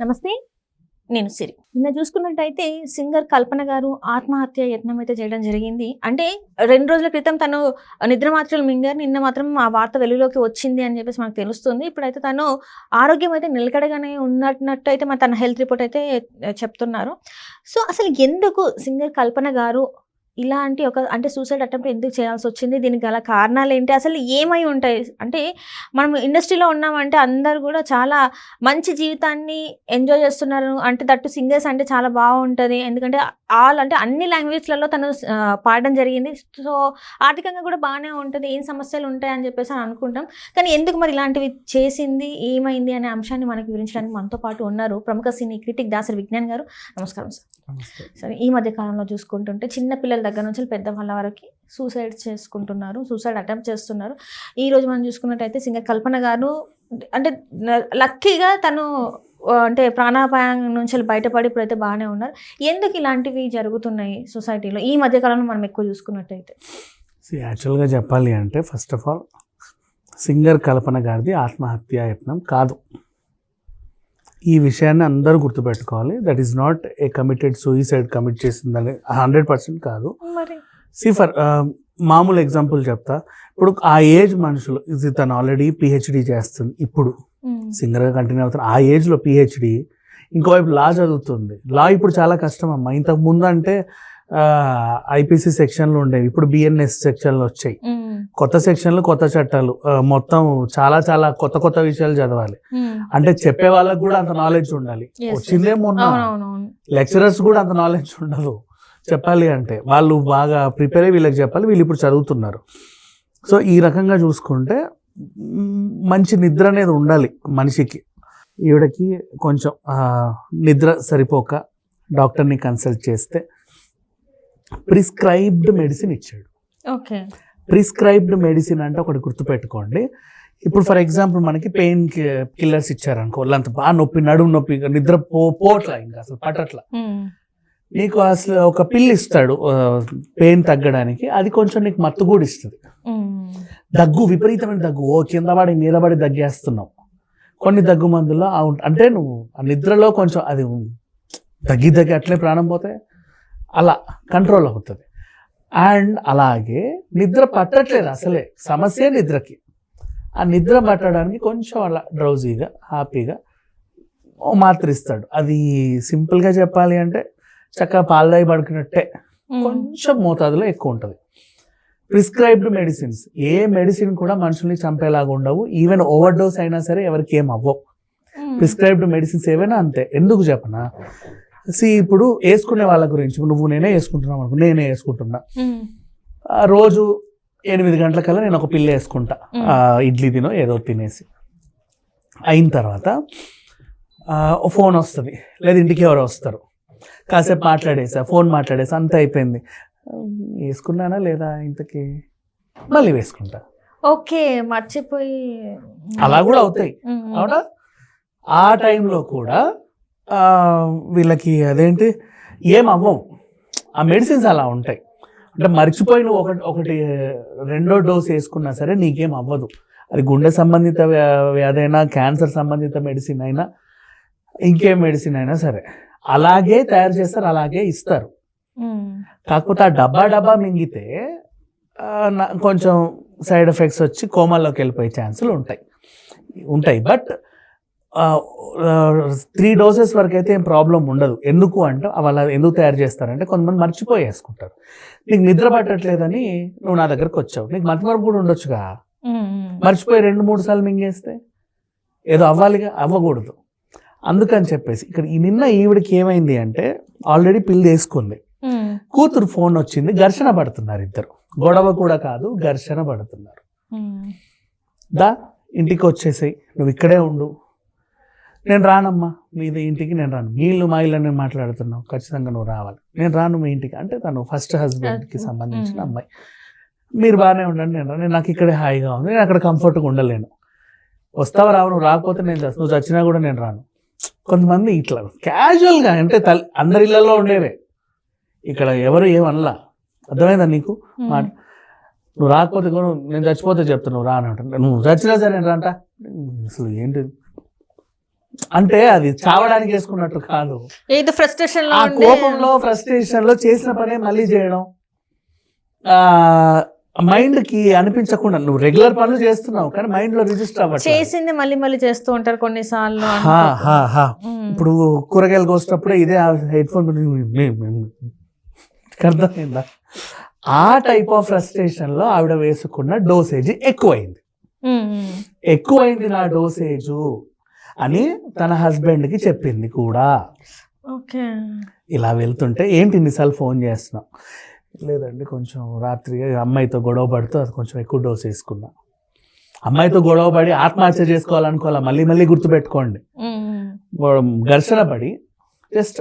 నమస్తే. నేను సిరి. నిన్న చూసుకున్నట్టయితే సింగర్ కల్పన గారు ఆత్మహత్య యత్నం అయితే చేయడం జరిగింది. అంటే రెండు రోజుల క్రితం తను నిద్ర మాత్రలు మింగారు నిన్న మాత్రం ఆ వార్త వెలుగులోకి వచ్చింది అని చెప్పేసి మనకు తెలుస్తుంది. ఇప్పుడైతే తను ఆరోగ్యం అయితే నిలకడగానే ఉన్నట్టు అయితే మన తన హెల్త్ రిపోర్ట్ అయితే చెప్తున్నారు. సో అసలు ఎందుకు సింగర్ కల్పన గారు ఇలాంటి ఒక అంటే సూసైడ్ అటెంప్ట్ ఎందుకు చేయాల్సి వచ్చింది దీనికి గల కారణాలు ఏంటి అసలు ఏమై ఉంటాయి? అంటే మనం ఇండస్ట్రీలో ఉన్నామంటే అందరు కూడా చాలా మంచి జీవితాన్ని ఎంజాయ్ చేస్తున్నారు. అంటే దట్టు సింగర్స్ అంటే చాలా బాగుంటుంది. ఎందుకంటే ఆల్ అంటే అన్ని లాంగ్వేజ్లలో తను పాడడం జరిగింది. సో ఆర్థికంగా కూడా బాగానే ఉంటుంది. ఏం సమస్యలు ఉంటాయి అని చెప్పేసి అని అనుకుంటాం. కానీ ఎందుకు మరి ఇలాంటివి చేసింది? ఏమైంది అనే అంశాన్ని మనకి వివరించడానికి మనతో పాటు ఉన్నారు ప్రముఖ సినీ క్రిటిక్ దాసరి విజ్ఞాన్ గారు. నమస్కారం సార్. సరే ఈ మధ్య కాలంలో చూసుకుంటుంటే చిన్న పిల్లల దగ్గర నుంచి పెద్ద వాళ్ళ వరకు సూసైడ్ చేసుకుంటున్నారు సూసైడ్ అటెంప్ట్ చేస్తున్నారు. ఈ రోజు మనం చూసుకున్నట్టయితే సింగర్ కల్పన గారు అంటే లక్కీగా తను అంటే ప్రాణాపాయం నుంచి బయటపడి ఇప్పుడైతే బాగానే ఉన్నారు. ఎందుకు ఇలాంటివి జరుగుతున్నాయి సొసైటీలో? ఈ మధ్య కాలంలో మనం ఎక్కువ చూసుకున్నట్టయితే. యాక్చువల్గా చెప్పాలి అంటే first of all singer Kalpana గారిది ఆత్మహత్య యత్నం కాదు. ఈ విషయాన్ని అందరూ గుర్తుపెట్టుకోవాలి. That is not a committed suicide commit చేసిందని హండ్రెడ్ పర్సెంట్ కాదు. మరి సి ఫర్ మామూలు ఎగ్జాంపుల్ చెప్తా. ఇప్పుడు ఆ ఏజ్ మనుషులు ఇది తను ఆల్రెడీ పిహెచ్డి చేస్తుంది ఇప్పుడు. సింగర్గా కంటిన్యూ అవుతుంది ఆ ఏజ్లో పిహెచ్డి ఇంకోవైపు లా చదువుతుంది. లా ఇప్పుడు చాలా కష్టం అమ్మా. ఇంతకు ముందు అంటే ఐపీసీ సెక్షన్లు ఉండేవి. ఇప్పుడు బిఎన్ఎస్ సెక్షన్లు వచ్చాయి. కొత్త సెక్షన్లు కొత్త చట్టాలు. మొత్తం చాలా చాలా కొత్త కొత్త విషయాలు చదవాలి. అంటే చెప్పే వాళ్ళకి కూడా అంత నాలెడ్జ్ ఉండాలి. వచ్చిందే మొన్న. లెక్చరర్స్ కూడా అంత నాలెడ్జ్ ఉండదు. చెప్పాలి అంటే. వాళ్ళు బాగా ప్రిపేర్ అయ్యి వీళ్ళకి చెప్పాలి. వీళ్ళు ఇప్పుడు చదువుతున్నారు. సో ఈ రకంగా చూసుకుంటే మంచి నిద్ర అనేది ఉండాలి మనిషికి. ఈవిడకి కొంచెం నిద్ర సరిపోక డాక్టర్ని కన్సల్ట్ చేస్తే ప్రిస్క్రైబ్డ్ మెడిసిన్ ఇచ్చాడు. ఓకే. ప్రిస్క్రైబ్డ్ మెడిసిన్ అంటే ఒకటి గుర్తుపెట్టుకోండి. ఇప్పుడు ఫర్ ఎగ్జాంపుల్ మనకి పెయిన్ కిల్లర్స్ ఇచ్చారనుకో వాళ్ళంత బాగా నొప్పి నడుము నొప్పి నిద్ర పో పోట్లా ఇంకా అసలు పట్టట్లా. నీకు అసలు ఒక పిల్లు ఇస్తాడు పెయిన్ తగ్గడానికి అది కొంచెం నీకు మత్తు కూడా ఇస్తుంది. దగ్గు విపరీతమైన దగ్గు ఓ కింద పడి మీద పడి దగ్గేస్తున్నావు. కొన్ని దగ్గు మందుల్లో అంటే నువ్వు ఆ నిద్రలో కొంచెం అది దగ్గి దగ్గి అట్లే ప్రాణం పోతే అలా కంట్రోల్ అవుతుంది. అండ్ అలాగే నిద్ర పట్టట్లేదు అసలే. సమస్య నిద్రకి. ఆ నిద్ర పట్టడానికి కొంచెం అలా డ్రౌజీగా హ్యాపీగా మాత్ర ఇస్తాడు. అది సింపుల్గా చెప్పాలి అంటే చక్కగా పాలదాయి పడుకున్నట్టే. కొంచెం మోతాదులో ఎక్కువ ఉంటుంది. ప్రిస్క్రైబ్డ్ మెడిసిన్స్ ఏ మెడిసిన్ కూడా మనుషుల్ని చంపేలాగా ఉండవు. ఈవెన్ ఓవర్ డోస్ అయినా సరే ఎవరికి ఏం అవ్వవు. ప్రిస్క్రైబ్డ్ మెడిసిన్స్ ఏవైనా అంతే. ఎందుకు చెప్పనా? సి ఇప్పుడు వేసుకునే వాళ్ళ గురించి నువ్వు నేనే వేసుకుంటున్నావు అనుకో నేనే వేసుకుంటున్నా. రోజు ఎనిమిది గంటలకల్లా నేను ఒక పిల్ల వేసుకుంటా. ఇడ్లీ తినో ఏదో తినేసి. అయిన తర్వాత ఫోన్ వస్తుంది. లేదా ఇంటికి ఎవరో వస్తారు. కాసేపు మాట్లాడేసా ఫోన్ మాట్లాడేసా అంత అయిపోయింది. వేసుకున్నానా లేదా ఇంతకి? మళ్ళీ వేసుకుంటా. ఓకే మర్చిపోయి అలా కూడా అవుతాయి. అవునా? ఆ టైంలో కూడా వీళ్ళకి అదేంటి? ఏం అవ్వవు. ఆ మెడిసిన్స్ అలా ఉంటాయి. అంటే మర్చిపోయి నువ్వు ఒకటి ఒకటి రెండో డోస్ వేసుకున్నా సరే నీకేం అవ్వదు. అది గుండె సంబంధిత వ్యా- వ్యాధి అయినా క్యాన్సర్ సంబంధిత మెడిసిన్ అయినా ఇంకేం మెడిసిన్ అయినా సరే. అలాగే తయారు చేస్తారు అలాగే ఇస్తారు. కాకపోతే ఆ డబ్బా డబ్బా మింగితే కొంచెం సైడ్ ఎఫెక్ట్స్ వచ్చి కోమాల్లోకి వెళ్ళిపోయే ఛాన్సులు ఉంటాయి. ఉంటాయి. బట్ త్రీ డోసెస్ వరకు అయితే ఏం ప్రాబ్లం ఉండదు. ఎందుకు అంటే వాళ్ళ ఎందుకు తయారు చేస్తారంటే కొంతమంది మర్చిపోయి వేసుకుంటారు నీకు నిద్ర పట్టట్లేదని నువ్వు నా దగ్గరకు వచ్చావు. నీకు మతిమరుపు కూడా ఉండొచ్చుగా? మర్చిపోయి రెండు మూడు సార్లు మింగేస్తే? ఏదో అవ్వాలిగా? అవ్వకూడదు. అందుకని చెప్పేసి ఇక్కడ ఈ నిన్న ఈవిడికి ఏమైంది అంటే ఆల్రెడీ పిల్లి వేసుకుంది కూతురు ఫోన్ వచ్చింది ఘర్షణ పడుతున్నారు ఇద్దరు. గొడవ కూడా కాదు ఘర్షణ పడుతున్నారు. దా ఇంటికి వచ్చేసాయి నువ్వు ఇక్కడే ఉండు. నేను రానమ్మా మీది ఇంటికి నేను రాను. మీ ఇల్లు మా ఇల్లు నేను మాట్లాడుతున్నావు ఖచ్చితంగా నువ్వు రావాలి. నేను రాను మీ ఇంటికి. అంటే తను ఫస్ట్ హస్బెండ్కి సంబంధించిన మ్మ్. అమ్మాయి. మీరు బాగానే ఉండండి నేను రాను. నేను నాకు ఇక్కడే హాయిగా ఉంది నేను అక్కడ కంఫర్ట్గా ఉండలేను. వస్తావా రావు నువ్వు రాకపోతే నేను. నువ్వు చచ్చినా కూడా నేను రాను. కొంతమంది ఇట్లా క్యాజువల్గా అంటే తల్లి అందరి ఇళ్ళలో ఉండేవే. ఇక్కడ ఎవరు ఏమనలా అర్థమైందా నీకు? మాట. నువ్వు రాకపోతే నేను చచ్చిపోతే చెప్తా నువ్వు రానంట నువ్వు చచ్చినా సరే నేను రాంట అసలు ఏంటి అంటే అది చావడానికి వేసుకున్నట్టు కాదు. ఫ్రస్ట్రేషన్లో ఆ కోపంలో ఫ్రస్ట్రేషన్లో చేసిన పనే మళ్ళీ చేయడం. ఆ మైండ్కి అనిపించకుండా నువ్వు రెగ్యులర్ పనులు చేస్తున్నావు కానీ మైండ్లో రిజిస్టర్ అవ్వట్లేదు. చేసింది మళ్ళీ మళ్ళీ చేస్తూ ఉంటారు కొన్నిసార్లు. ఇప్పుడు కూరగాయలు కోసేటప్పుడే ఇదే హెడ్ ఫోన్ అర్థమైందా? ఆ టైప్ ఆఫ్ ఫ్రస్ట్రేషన్లో ఆవిడ వేసుకున్న డోసేజ్ ఎక్కువైంది. ఎక్కువైంది నా డోసేజు అని తన హస్బెండ్కి చెప్పింది కూడా. ఓకే. ఇలా వెళ్తుంటే ఏంటి ఇన్నిసార్లు ఫోన్ చేస్తున్నావు లేదండి కొంచెం రాత్రి అమ్మాయితో గొడవ పడుతూ అది కొంచెం ఎక్కువ డోస్ వేసుకున్నా. అమ్మాయితో గొడవ పడి ఆత్మహత్య చేసుకోవాలనుకోవాలా? మళ్ళీ మళ్ళీ గుర్తుపెట్టుకోండి. ఘర్షణ పడి జస్ట్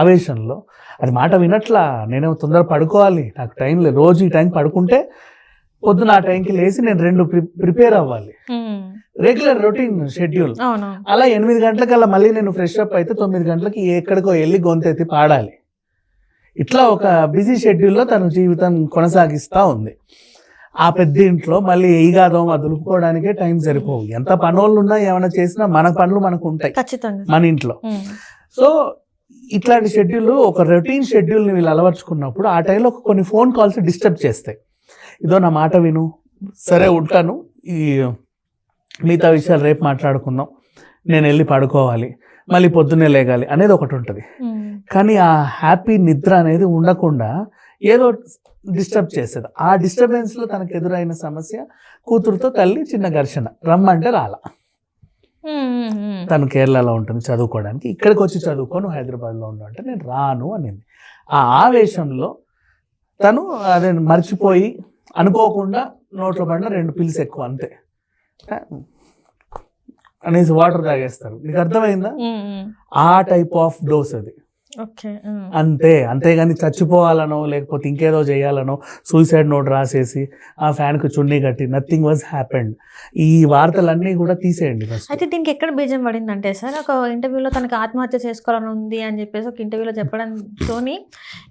ఆవేశంలో అది మాట వినట్లా నేనేమో తొందర పడుకోవాలి నాకు టైం లేదు. రోజు ఈ టైం పడుకుంటే పొద్దున ఆ టైంకి లేచి నేను రెండు ప్రిపేర్ అవ్వాలి. రెగ్యులర్ రొటీన్ షెడ్యూల్ అలా ఎనిమిది గంటలకల్లా మళ్ళీ నేను ఫ్రెష్ అప్ అయితే తొమ్మిది గంటలకి ఎక్కడికో వెళ్ళి గొంతెత్తి పాడాలి. ఇట్లా ఒక బిజీ షెడ్యూల్లో తన జీవితం కొనసాగిస్తూ ఉంది. ఆ పెద్ద ఇంట్లో మళ్ళీ ఈగాదం అది దులుపుకోవడానికే టైం సరిపోవు. ఎంత పనులు ఉన్నా ఏమైనా చేసినా మన పనులు మనకు ఉంటాయి. మన ఇంట్లో. సో ఇట్లాంటి షెడ్యూల్ ఒక రొటీన్ షెడ్యూల్ని వీళ్ళు అలవర్చుకున్నప్పుడు ఆ టైంలో కొన్ని ఫోన్ కాల్స్ డిస్టర్బ్ చేస్తాయి. ఇదో నా మాట విను. సరే ఉంటాను. ఈ మిగతా విషయాలు రేపు మాట్లాడుకుందాం. నేను వెళ్ళి పడుకోవాలి. మళ్ళీ పొద్దున్నే లేగాలి అనేది ఒకటి ఉంటుంది. కానీ ఆ హ్యాపీ నిద్ర అనేది ఉండకుండా ఏదో డిస్టర్బ్ చేసేది. ఆ డిస్టర్బెన్స్లో తనకు ఎదురైన సమస్య కూతురుతో తల్లి చిన్న ఘర్షణ. రమ్మంటే రాల. తను కేరళలో ఉంటుంది చదువుకోవడానికి. ఇక్కడికి వచ్చి చదువుకొని హైదరాబాద్లో ఉండు అంటే నేను రాను అనింది. ఆ ఆవేశంలో తను అదే మర్చిపోయి అనుకోకుండా నోట్లో పడిన రెండు పిల్స్ ఎక్కువ అంతే. అనేసి వాటర్ తాగేస్తారు నీకు అర్థమైందా. ఆ టైప్ ఆఫ్ డోస్ అది. అంతే అంతేగాని చచ్చిపోవాలనో లేకపోతే ఇంకేదో చేయాలనో సూసైడ్ నోట్ రాసేసి ఆ ఫ్యాన్కి చున్నీ కట్టి నథింగ్ వాజ్ హ్యాపెండ్ ఈ వార్తలన్నీ కూడా తీసేయండి అయితే దీనికి ఎక్కడ బీజం పడింది అంటే సార్ ఒక ఇంటర్వ్యూలో తనకి ఆత్మహత్య చేసుకోవాలని ఉంది అని చెప్పేసి ఒక ఇంటర్వ్యూలో చెప్పడంతో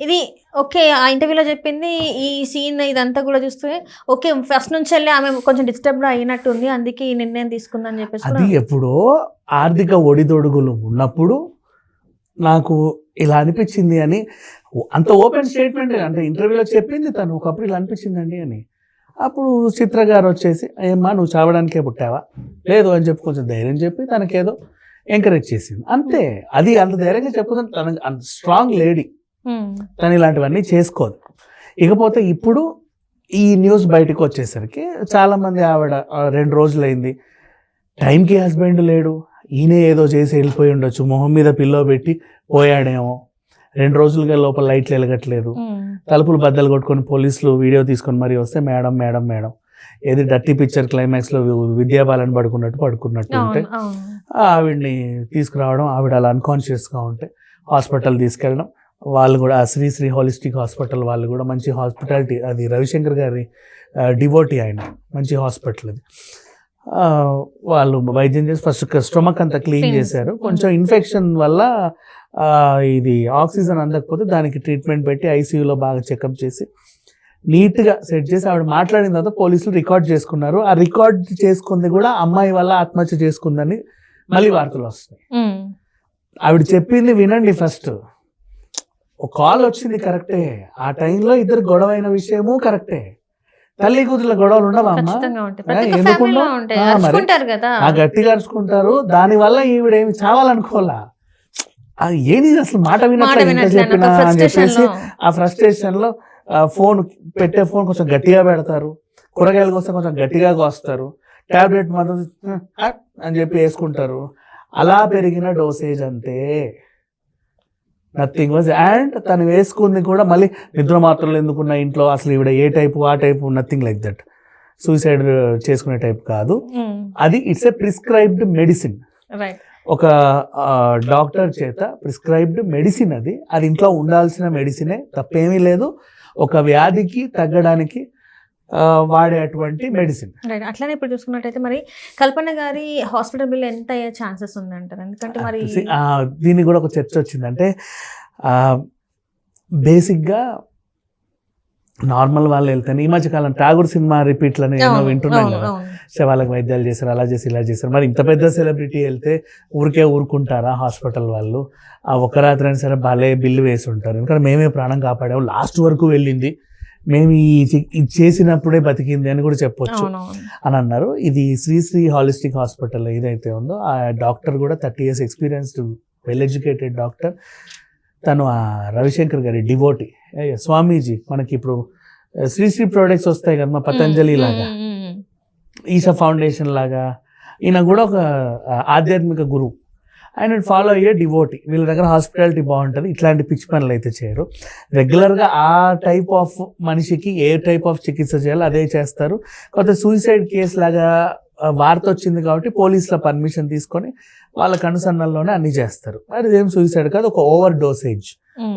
ఇది ఓకే ఆ ఇంటర్వ్యూలో చెప్పింది ఈ సీన్ ఇదంతా కూడా చూస్తే ఓకే ఫస్ట్ నుంచి వెళ్ళి ఆమె కొంచెం డిస్టర్బ్ అయినట్టు ఉంది అందుకే ఈ నిర్ణయం తీసుకుందని చెప్పేసి అది ఎప్పుడో ఆర్థిక ఒడిదొడుగులు ఉన్నప్పుడు నాకు ఇలా అనిపించింది అని అంత ఓపెన్ స్టేట్మెంట్ అంటే ఇంటర్వ్యూలో చెప్పింది తను ఒకప్పుడు ఇలా అనిపించిందండి అని. అప్పుడు చిత్ర గారు వచ్చేసి ఏమ్మా నువ్వు చావడానికే పుట్టావా? లేదు అని చెప్పి కొంచెం ధైర్యం చెప్పి తనకేదో ఎంకరేజ్ చేసింది. అంతే అది అంత ధైర్యంగా చెప్పుకుంటే తన అంత స్ట్రాంగ్ లేడీ తను ఇలాంటివన్నీ చేసుకోదు. ఇకపోతే ఇప్పుడు ఈ న్యూస్ బయటకు వచ్చేసరికి చాలామంది ఆవిడ "ఆ, రెండు రోజులైంది. టైంకి హస్బెండ్ లేడు. ఈయనే ఏదో చేసి వెళ్ళిపోయి ఉండొచ్చు. మొహం మీద పిల్లో పెట్టి పోయాడేమో రెండు రోజులుగా లోపల లైట్లు వెలగట్లేదు. తలుపులు బద్దలు కొట్టుకొని పోలీసులు వీడియో తీసుకొని మరి వస్తే మేడం మేడం మేడం. ఏది డట్టి పిక్చర్ క్లైమాక్స్లో విద్యాబాలని పడుకున్నట్టు పడుకున్నట్టు ఉంటే ఆవిడ్ని తీసుకురావడం ఆవిడ అలా అన్కాన్షియస్గా ఉంటే హాస్పిటల్ తీసుకెళ్ళడం. వాళ్ళు కూడా ఆ శ్రీ శ్రీ హోలిస్టిక్ హాస్పిటల్ వాళ్ళు కూడా మంచి హాస్పిటాలిటీ అది రవిశంకర్ గారి డివోటీ ఆయన. మంచి హాస్పిటల్ అది. వాళ్ళు వైద్యం చేసి ఫస్ట్ స్టొమక్ అంతా క్లీన్ చేశారు. చేశారు. కొంచెం ఇన్ఫెక్షన్ వల్ల ఇది ఆక్సిజన్ అందకపోతే దానికి ట్రీట్మెంట్ పెట్టి ఐసీయూలో బాగా చెకప్ చేసి నీట్గా సెట్ చేసి ఆవిడ మాట్లాడిన తర్వాత పోలీసులు రికార్డ్ చేసుకున్నారు. ఆ రికార్డ్ చేసుకుంది కూడా అమ్మాయి వల్ల ఆత్మహత్య చేసుకుందని మళ్ళీ వార్తలు వస్తాయి ఉమ్, ఆవిడ చెప్పింది వినండి ఫస్ట్ ఒక కాల్ వచ్చింది కరెక్టే. ఆ టైంలో ఇద్దరు గొడవ అయిన విషయము కరెక్టే. తల్లి కూతుర్ల గొడవలు ఉండవా ఆ, గట్టిగా అరుచుకుంటారు. దాని వల్ల ఈవిడేమి చావాలనుకోలా ఆ, ఏంది ఇది అసలు మాట మాట వినట్లే ఇంత వినట్లే చెప్పినా అని చెప్పేసి ఆ ఫ్రస్ట్రేషన్లో ఫోన్ పెట్టే ఫోన్ కొంచెం గట్టిగా పెడతారు. కూరగాయల కోసం కొంచెం గట్టిగా కోస్తారు. టాబ్లెట్ మాత్రం అని చెప్పి వేసుకుంటారు. అలా పెరిగిన డోసేజ్ అంతే నథింగ్ వాజ్ అండ్ తను వేసుకుంది కూడా మళ్ళీ నిద్ర మాత్రలు ఎందుకున్న ఇంట్లో? అసలు ఈవిడ ఏ టైపు ఆ type nothing like that suicide చేసుకునే టైప్ కాదు. అది ఇట్స్ ఎ ప్రిస్క్రైబ్డ్ మెడిసిన్ ఒక డాక్టర్ చేత ప్రిస్క్రైబ్డ్ మెడిసిన్ అది. అది ఇంట్లో ఉండాల్సిన మెడిసినే తప్పేమీ లేదు. ఒక వ్యాధికి తగ్గడానికి వాడేటువంటి మెడిసిన్ రైట్ అట్లానే ఇప్పుడు చూసుకున్నట్టయితే మరి కల్పన గారి హాస్పిటల్ బిల్ ఎంత అయ్యే ఛాన్సెస్ ఉందంటారు? ఎందుకంటే మరి దీనికి కూడా ఒక చర్చ వచ్చింది అంటే బేసిక్గా నార్మల్ వాళ్ళు వెళ్తాను ఈ మధ్య కాలం ఠాగూర్ సినిమా రిపీట్లని ఏమో వింటున్నాం కదా. వాళ్ళకి వైద్యాలు చేశారు అలా చేసి ఇలా చేశారు. మరి ఇంత పెద్ద సెలబ్రిటీ వెళ్తే ఊరికే ఊరుకుంటారా హాస్పిటల్ వాళ్ళు? ఆ ఒక్క రాత్రి అయినా సరే భలే బిల్లు వేసి ఉంటారు ఎందుకంటే మేమే ప్రాణం కాపాడాము. లాస్ట్ వరకు వెళ్ళింది. మేము ఈ చేసినప్పుడే బతికింది అని కూడా చెప్పొచ్చు. అని అన్నారు. ఇది శ్రీశ్రీ హాలిస్టిక్ హాస్పిటల్ ఏదైతే ఉందో ఆ డాక్టర్ కూడా thirty years experienced well educated doctor. తను ఆ రవిశంకర్ గారి డివోటి. స్వామీజీ మనకి ఇప్పుడు శ్రీశ్రీ ప్రోడక్ట్స్ వస్తాయి కదా మా పతంజలి లాగా. ఈషా ఫౌండేషన్ లాగా. ఈయన కూడా ఒక ఆధ్యాత్మిక గురువు. ఆయన ఫాలో అయ్యే డివోటీ వీళ్ళ దగ్గర హాస్పిటాలిటీ బాగుంటుంది. ఇట్లాంటి పిచ్చి పనులు అయితే చేయరు. రెగ్యులర్గా ఆ టైప్ ఆఫ్ మనిషికి ఏ టైప్ ఆఫ్ చికిత్స చేయాలో అదే చేస్తారు. కొత్త సూసైడ్ కేసు లాగా వార్త వచ్చింది కాబట్టి పోలీసుల పర్మిషన్ తీసుకొని వాళ్ళ కనుసన్నల్లోనే అన్ని చేస్తారు. అది ఏం సూసైడ్ కాదు. ఒక ఓవర్ డోసేజ్.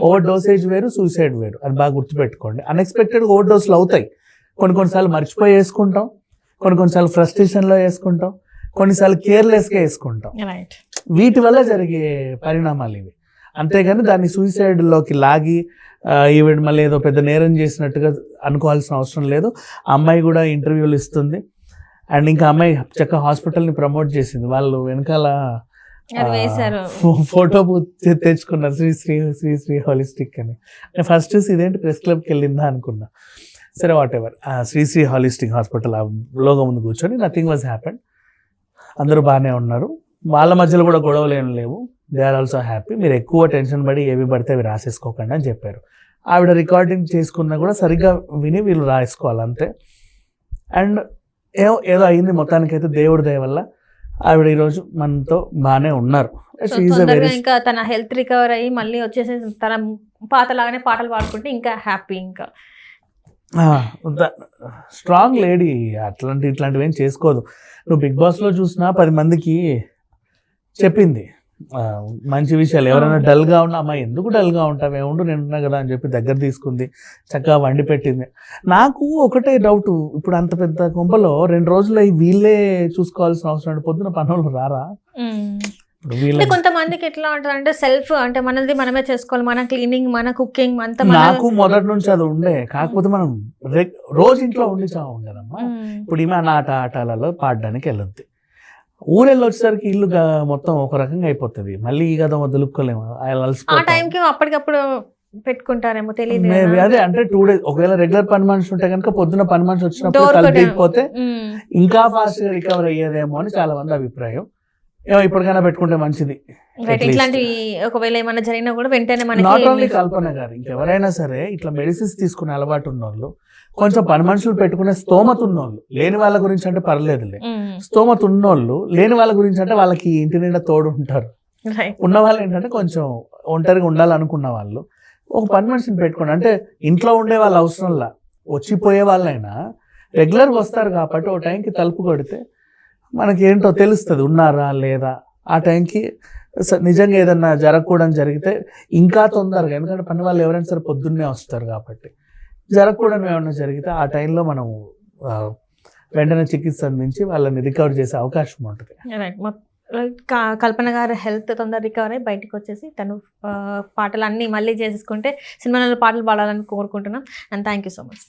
ఓవర్ డోసేజ్ వేరు సూసైడ్ వేరు. అది బాగా గుర్తుపెట్టుకోండి. అన్ఎక్స్పెక్టెడ్ ఓవర్ డోస్లు అవుతాయి. కొన్ని కొన్నిసార్లు మర్చిపోయి వేసుకుంటాం. కొన్ని కొన్నిసార్లు ఫ్రస్ట్రేషన్లో వేసుకుంటాం. కొన్నిసార్లు కేర్లెస్గా వేసుకుంటాం. వీటి వల్ల జరిగే పరిణామాలు ఇవి. అంతేగాని దాన్ని సూసైడ్లోకి లాగి ఈవిడ మళ్ళీ ఏదో పెద్ద నేరం చేసినట్టుగా అనుకోవాల్సిన అవసరం లేదు. అమ్మాయి కూడా ఇంటర్వ్యూలు ఇస్తుంది. అండ్ ఇంకా అమ్మాయి చక్కగా హాస్పిటల్ని ప్రమోట్ చేసింది. వాళ్ళు వెనకాల ఫోటో తెచ్చుకున్నారు. శ్రీ శ్రీ శ్రీ శ్రీ హాలిస్టిక్ అని. నేను ఫస్ట్ చూసి ఇదేంటి ప్రెస్ క్లబ్కి వెళ్ళిందా అనుకున్నా. సరే whatever Sri Sri holistic hospital ఆ లోగో ముందు కూర్చొని నథింగ్ వాజ్ హ్యాపెన్ అందరూ బాగానే ఉన్నారు. వాళ్ళ మధ్యలో కూడా గొడవలు ఏం లేవు. దే ఆర్ ఆల్సో హ్యాపీ మీరు ఎక్కువ టెన్షన్ పడి ఏవి పడితే అవి రాసేసుకోకండి అని చెప్పారు. ఆవిడ రికార్డింగ్ చేసుకున్నా కూడా సరిగ్గా విని వీళ్ళు రాసుకోవాలి అంతే. అండ్ ఏదో ఏదో అయింది మొత్తానికైతే దేవుడి దయ వల్ల ఆవిడ ఈరోజు మనతో బాగానే ఉన్నారు. ఇంకా తన హెల్త్ రికవర్ అయ్యి మళ్ళీ వచ్చేసి తన పాతలాగానే పాటలు పాడుకుంటే ఇంకా హ్యాపీ ఇంకా. స్ట్రాంగ్ లేడీ అట్లాంటి ఇట్లాంటివి ఏం చేసుకోదు. నువ్వు బిగ్ బాస్లో చూసినా పది మందికి చెప్పింది. మంచి విషయాలు. ఎవరైనా అవును. డల్గా ఉన్నా అమ్మా ఎందుకు డల్గా ఉంటావు ఏముండు నేను ఉన్నా కదా అని చెప్పి దగ్గర తీసుకుంది. చక్కగా వండి పెట్టింది. నాకు ఒకటే డౌట్. ఇప్పుడు అంత పెద్ద కొంపలో రెండు రోజులు వీళ్ళే చూసుకోవాల్సిన అవసరం పొద్దున పనులు రారా? కొంతమందికి ఎట్లా ఉంటుంది అంటే సెల్ఫ్ అంటే మనది మనమే చేసుకోవాలి. మన క్లీనింగ్ మన కుకింగ్ అంతా నాకు మొదటి నుంచి అది ఉండే. కాకపోతే మనం రోజు ఇంట్లో ఉండి చావం కదమ్మా. ఇప్పుడు ఈమె నా ఆట ఆటలలో పాడడానికి వెళ్ళొద్ది. ఊరెళ్ళి వచ్చేసరికి ఇల్లు మొత్తం ఒక రకంగా అయిపోతుంది మళ్ళీ ఈ కదా వదులుకోలేము ఆ. టైంకి అప్పటికప్పుడు పెట్టుకుంటారేమో తెలియదు. అదే అంటే టూ డేస్ ఒకవేళ రెగ్యులర్ పని మనిషి ఉంటే కనుక పొద్దున పని మనిషి వచ్చినప్పుడు Door తలుపు కొట్టే- తీయకపోతే ఉమ్. ఇంకా ఫాస్ట్గా రికవర్ అయ్యేదేమో అని చాలా మంది అభిప్రాయం ఇప్పటికైనా పెట్టుకుంటే మంచిది. ఇట్లాంటివి ఒకవేళ ఏమైనా జరిగినా కూడా వెంటనే నాట్ ఓన్లీ కల్పన గారు ఇంకెవరైనా సరే ఇట్లా మెడిసిన్స్ తీసుకునే అలవాటు ఉన్నోళ్ళు కొంచెం పని మనుషులు పెట్టుకునే స్తోమత ఉన్నోళ్ళు లేని వాళ్ళ గురించి అంటే పర్లేదులే. స్తోమత ఉన్నోళ్ళు లేని వాళ్ళ గురించి అంటే వాళ్ళకి ఇంటి నిండా తోడు ఉంటారు ఉన్న వాళ్ళు ఏంటంటే కొంచెం ఒంటరిగా ఉండాలనుకున్న వాళ్ళు. ఒక పని మనిషిని పెట్టుకోండి అంటే ఇంట్లో ఉండే వాళ్ళ అవసరంలా. వచ్చిపోయే వాళ్ళైనా రెగ్యులర్గా వస్తారు కాబట్టి ఓ టైంకి తలుపు కొడితే మనకి ఏంటో తెలుస్తుంది ఉన్నారా లేదా? ఆ టైంకి నిజంగా ఏదన్నా జరగకూడదు జరిగితే ఇంకా తొందరగా ఎందుకంటే పని వాళ్ళు ఎవరైనా సరే పొద్దున్నే వస్తారు కాబట్టి. జరగకూడదు ఏమైనా జరిగితే ఆ టైంలో మనం వెంటనే చికిత్స అందించి వాళ్ళని రికవర్ చేసే అవకాశం ఉంటుంది. కల్పన గారు హెల్త్ తొందర రికవర్ అయ్యి బయటకు వచ్చేసి తను పాటలు అన్నీ మళ్ళీ చేసుకుంటే సినిమాలలో పాటలు పాడాలని కోరుకుంటున్నాం. And thank you so much